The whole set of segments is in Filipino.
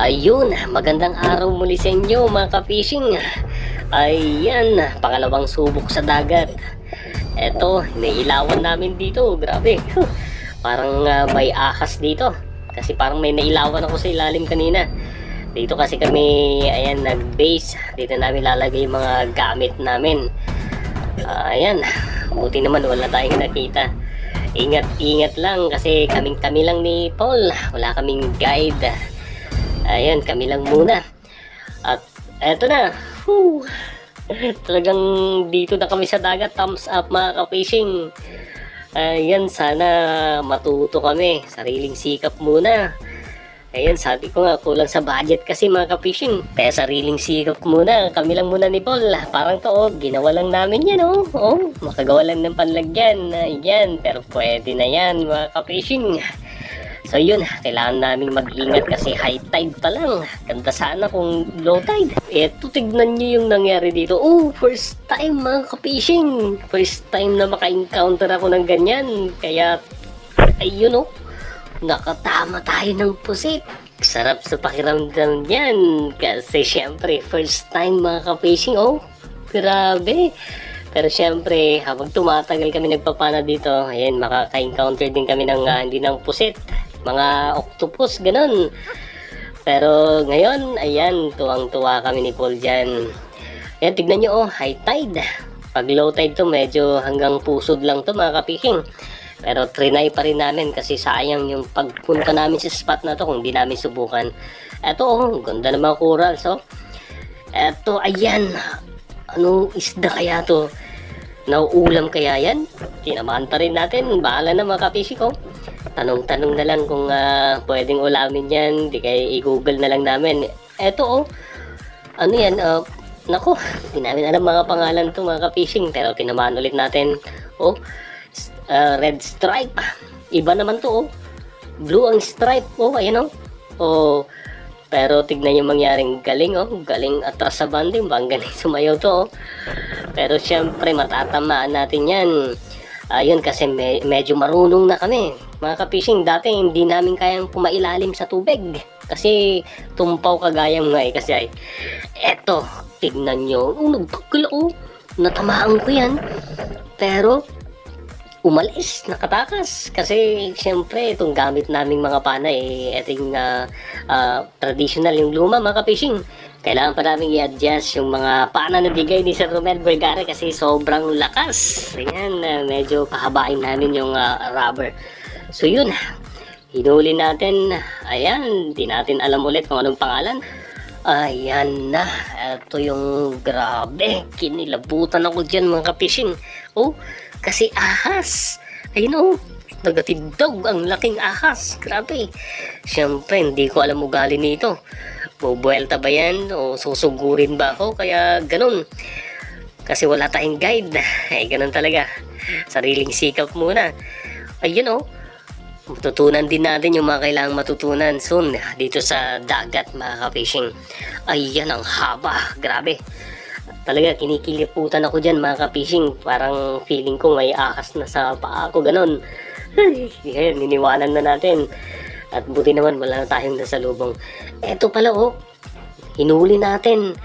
Ayun, magandang araw muli sa inyo mga ka-fishing. Ayan, pangalawang subok sa dagat. Eto, nailawan namin dito, grabe. Parang ah, may ahas dito. Kasi parang may nailawan ako sa ilalim kanina. Dito kasi kami, ayan, nag-base. Dito namin lalagay yung mga gamit namin. Ah, ayan, buti naman wala tayong nakita. Ingat-ingat lang kasi kaming kami lang ni Paul. Wala kaming guide. Ayan, kami lang muna. At eto na. Whew. Talagang dito na kami sa dagat. Thumbs up mga ka-fishing. Ayan, sana matuto kami. Sariling sikap muna. Ayan, sabi ko nga, kulang sa budget kasi mga ka-fishing. Kaya sariling sikap muna. Kami lang muna ni Paul. Parang to, oh, ginawa lang namin yan, oh. oh makagawa lang ng panlagyan. Ayan, pero pwede na yan mga ka-fishing. So yun, kailangan naming mag-ingat kasi high tide pa lang. Ganda sana kung low tide. Eto, tignan nyo yung nangyari dito. Oh, first time mga ka-fishing. First time na maka-encounter ako ng ganyan. Kaya, ayun oh, nakatama tayo ng pusit. Sarap sa pakiramdam yan. Kasi syempre, first time mga ka-fishing. Oh, grabe. Pero syempre, habang tumatagal kami nagpapana dito, ayan, makaka-encounter din kami ng ah, hindi ng pusit. Mga octopus, ganun. Pero ngayon, ayan, tuwang-tuwa kami ni Paul dyan. Ayan, tignan nyo, oh, high tide. Pag low tide to, medyo hanggang pusod lang to mga kapiking. Pero trinay pa rin namin kasi sayang yung pagpunta namin sa spot na to kung di namin subukan. Eto, oh, ganda ng mga corals, oh. Eto, ayan. Anong isda kaya to? Nauulam kaya yan? Tinamanta rin natin. Bahala na mga kapisi ko. Tanong-tanong na lang kung ah, pwedeng ulamin yan. Di kaya i-google na lang namin. Eto, oh. Ano yan? ah, nako, di namin alam mga pangalan to mga kapishing. Pero tinamaan ulit natin. Oh, ah, red stripe. Iba naman to, oh. Blue ang stripe. Oh, ayan, oh. Oh, pero tignan yung mangyaring galing, oh. Galing atras sa banding. Bang galing sumayaw to, oh. Pero syempre, matatamaan natin yan. Ayun, kasi me- medyo marunong na kami. Mga kapishing, dati hindi namin kayang pumailalim sa tubig. Kasi tumpaw kagayang nga eh. Kasi ay, eto, tignan nyo. Oh, nagtagkal, oh. Natamaan ko yan. Pero, umalis, nakatakas. Kasi, syempre, itong gamit naming mga pana, eh, ito yung ah, ah, traditional, yung luma, mga kapishing. Kailangan pa namin i-adjust yung mga pana na bigay ni Sir Romel Vergara kasi sobrang lakas. Ayan, ah, medyo pahabain namin yung ah, rubber. So, yun. Hinuli natin. Ayan, di natin alam ulit kung anong pangalan. Ayan na. Ito yung grabe. Kinilabutan ako dyan mga kapishing. Oh, kasi ahas. Ayun oh. Nagatidog ang laking ahas. Grabe. Siyempre, hindi ko alam ugali nito. Bubuelta ba yan? O susugurin ba ako? Kaya ganun. Kasi wala tayong guide. Ay, ganun talaga. Sariling sikap muna. Ayun oh. Matutunan din natin yung mga kailangang matutunan soon dito sa dagat mga ka-fishing. Ayan ang haba, grabe. Talaga kinikiliputan ako dyan mga ka-fishing. Parang feeling ko may ahas na sa paa ko, ganun. Ay, Ayan, niniwanan na natin. At buti naman wala na tayong nasa lubong. Eto pala oh, hinuli natin.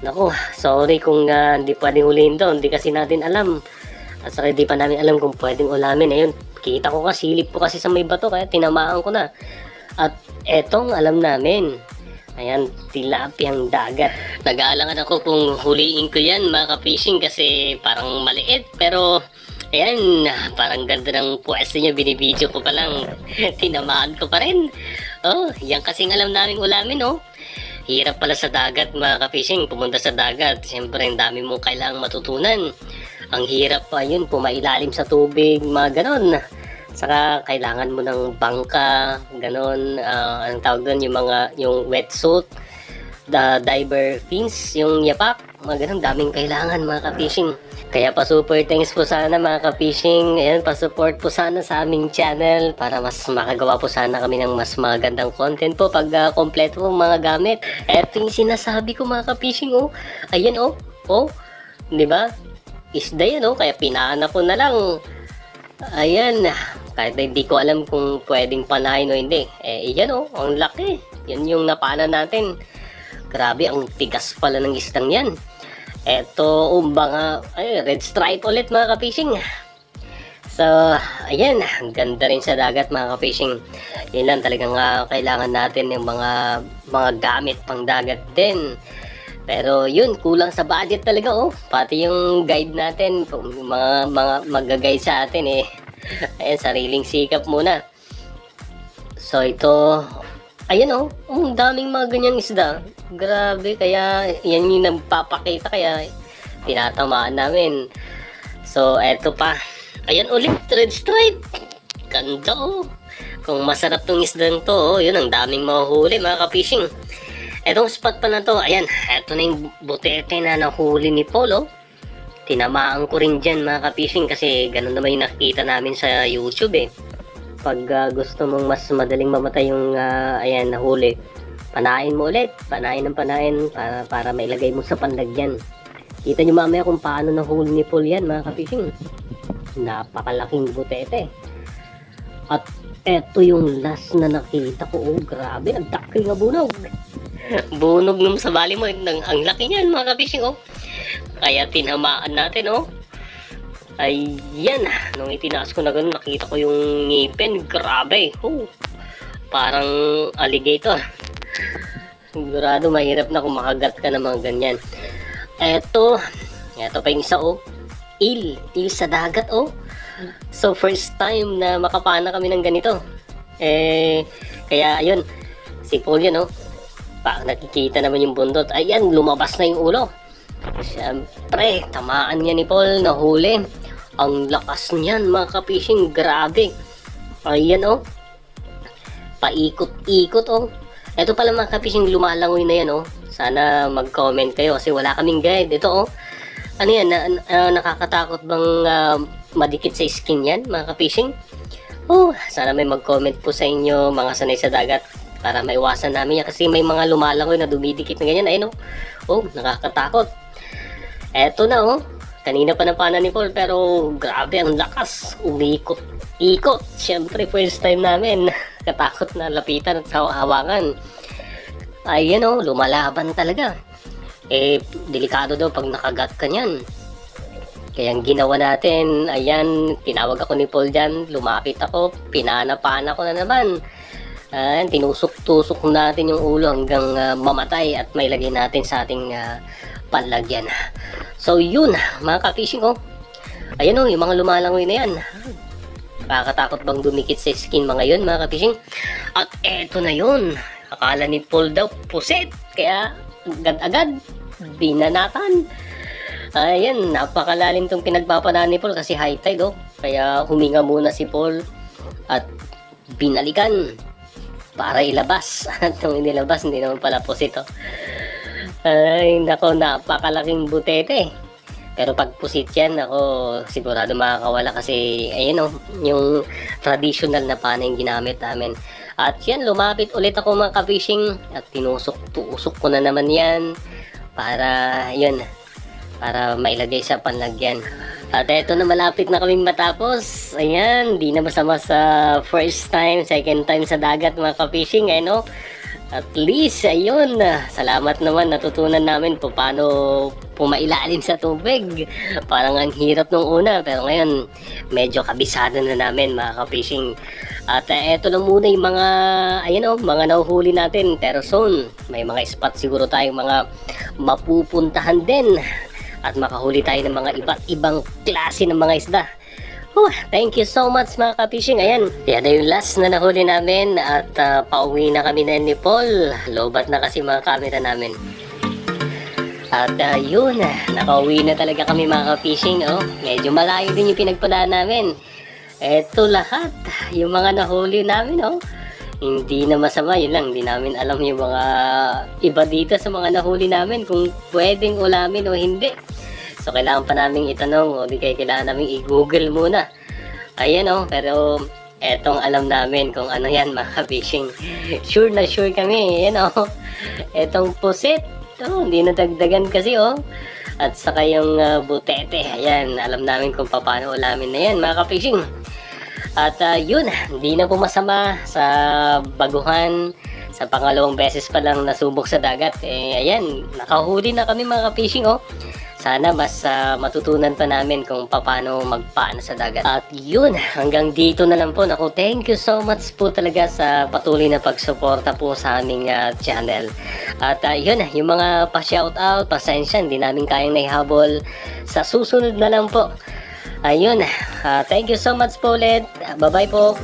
Nako, sorry kung ah, hindi pwedeng huliin to. Hindi kasi natin alam. At saka hindi pa namin alam kung pwedeng ulamin. Ayun, kita ko kasi, silip ko kasi sa may bato, kaya tinamaan ko na. At etong alam namin. Ayan, tilapiyang dagat. Nag-aalangan ako kung huliin ko yan mga ka-fishing kasi parang maliit. Pero, ayan, parang ganda ng pwesto niya. Binibidyo ko pa lang. Tinamaan ko pa rin. Oh, yan kasing alam namin ulamin, oh. Hirap pala sa dagat mga ka-fishing, pumunta sa dagat. Siyempre, ang dami mong kailangang matutunan. Ang hirap pa yun, pumailalim sa tubig, mga ganon. Saka kailangan mo ng bangka, ganon. Ah, anong tawag doon, yung mga, yung wetsuit, the diver fins, yung yapak, mga ganon, daming kailangan mga ka-fishing. Kaya pa super thanks po sana mga ka-fishing. Ayan, pa-support po sana sa aming channel para mas makagawa po sana kami ng mas magandang content po pag uh, kompleto po mga gamit. Eto yung sinasabi ko mga ka-fishing, oh. Ayan, oh. Oh, di ba? Isda yan, oh. Kaya pinaanak ko na lang. Ayan, kahit na hindi ko alam kung pwedeng panahin o hindi. Eh, iyan, oh. Ang laki. Yan yung napana natin. Grabe, ang tigas pala ng isdang yan. Eto, umba ay, red stripe ulit mga ka-fishing. So, ayan, ang ganda rin sa dagat mga ka-fishing. Yun lang talagang ah, kailangan natin yung mga mga gamit pang dagat din. Pero yun, kulang sa budget talaga oh. Pati yung guide natin, mga mga mag-guide sa atin eh. Ayan, sariling sikap muna. So ito, ayan oh, ang daming mga ganyang isda. Grabe, kaya yan yung nagpapakita kaya tinatamaan namin. So eto pa, ayan ulit, red stripe. Ganda oh. Kung masarap tong isdang to, oh, yun ang daming mahuhuli mga ka-fishing. Etong spot pa na to, ayan, eto na yung butete na nahuli ni Polo. Tinamaan ko rin dyan mga ka-fishing kasi ganun naman yung nakikita namin sa YouTube eh. Pag ah, gusto mong mas madaling mamatay yung ah, ayan, nahuli, panain mo ulit, panain ng panain para, para mailagay mo sa panlagyan. Kita nyo mamaya kung paano nahuli ni Paul yan mga ka-fishing. Napakalaking butete. At eto yung last na nakita ko. Oh, grabe, ang dakil nga bunog. Bunog nung sa bali mo. Ang, ang laki niyan mga ka-fishing. Oh. Kaya tinamaan natin. Oh. Ayan. Nung itinaas ko na ganun, nakita ko yung ngipin. Grabe. Oh. Parang alligator. Sigurado mahirap na kung makagat ka ng mga ganyan. Eto. Eto pa yung isa oh. Il. Il sa dagat oh. So first time na makapana kami ng ganito. Eh, kaya ayun. Si Paul yun oh. Pa, nakikita naman yung bundot. Ayan, lumabas na yung ulo. Siyempre, tamaan niya ni Paul, nahuli. Ang lakas niyan, mga kapishing, grabe. Ayan, oh. Paikot-ikot, oh. Ito pala mga kapishing, lumalangoy na yan, oh. Sana mag-comment kayo kasi wala kaming guide. Ito, oh. Ano yan, na, na- nakakatakot bang ah, madikit sa skin yan, mga kapishing? Oh, sana may mag-comment po sa inyo, mga sanay sa dagat para maiwasan namin yan. Kasi may mga lumalangoy na dumidikit na ganyan. Ayun oh. oh nakakatakot. Eto na oh. Kanina pa napana ni Paul pero grabe ang lakas. Umikot ikot syempre first time namin. Katakot na lapitan at hawakan ayan oh. Lumalaban talaga. Eh delikado daw pag nakagat ka niyan. Kaya ang ginawa natin, ayan, tinawag ako ni Paul dyan, lumapit ako, pinana-pana ko na naman. Ayan, tinusok-tusok natin yung ulo hanggang ah, mamatay at may lagay natin sa ating ah, panlagyan. So yun, mga ka-fishing ko. Ayan o, yung mga lumalangoy na yan. Nakakatakot bang dumikit sa skin mga yun, mga ka-fishing? At eto na yun. Akala ni Paul daw, puset. Kaya agad-agad, binanatan. Ayan, napakalalim tong pinagpapadaan ni Paul kasi high tide oh. Kaya huminga muna si Paul at binalikan para ilabas. At nung inilabas, hindi naman pala po ito. Ay, nako, napakalaking butete. Pero pag pusit yan, ako sigurado makakawala kasi, ayun oh, yung traditional na pana yung ginamit namin. At yan, lumapit ulit ako mga ka-fishing at tinusok-tusok ko na naman yan para, yun, para mailagay sa panlagyan. At eto na malapit na kaming matapos. Ayan, di na masama sa first time, second time sa dagat mga ka-fishing, eh no? At least, ayun, salamat naman natutunan namin kung paano pumailalim sa tubig. Parang ang hirap nung una, pero ngayon medyo kabisado na namin mga ka-fishing. At eto lang muna yung mga, ayun oh, mga nahuhuli natin, Teroson. May mga spot siguro tayong mga mapupuntahan din at makahuli tayo ng mga iba't ibang klase ng mga isda. Oh, thank you so much mga ka-fishing. Ayan, yan na yung last na nahuli namin at ah, pauwi na kami na ni Paul. Lobat na kasi mga camera namin. At uh, yun, nakauwi na talaga kami mga ka-fishing. Oh. Medyo malayo din yung pinagpadaan namin. Eto lahat, yung mga nahuli namin. Oh. Hindi na masama, yun lang. Hindi namin alam yung mga iba dito sa mga nahuli namin kung pwedeng ulamin o hindi. So, kailangan pa namin itanong o di kaya kailangan namin i-google muna. Ayan o, pero etong alam namin kung ano yan mga fishing. Sure na sure kami, ayan o. Etong pusit, oh, hindi na dagdagan kasi o. At saka yung ah, butete, ayan, alam namin kung paano ulamin na yan mga fishing. At ah, yun, hindi na po masama sa baguhan, Sa pangalawang beses pa lang nasubok sa dagat. Eh, ayan, nakahuli na kami mga ka-fishing, oh. Sana mas ah, matutunan pa namin kung paano magpaano sa dagat. At yun, hanggang dito na lang po. Naku, thank you so much po talaga sa patuloy na pagsuporta po sa aming ah, channel. At ah, yun, yung mga pa-shoutout, pasensya, hindi namin kayang naihabol. Sa susunod na lang po. Ayun, ah, thank you so much po ulit. Bye-bye po.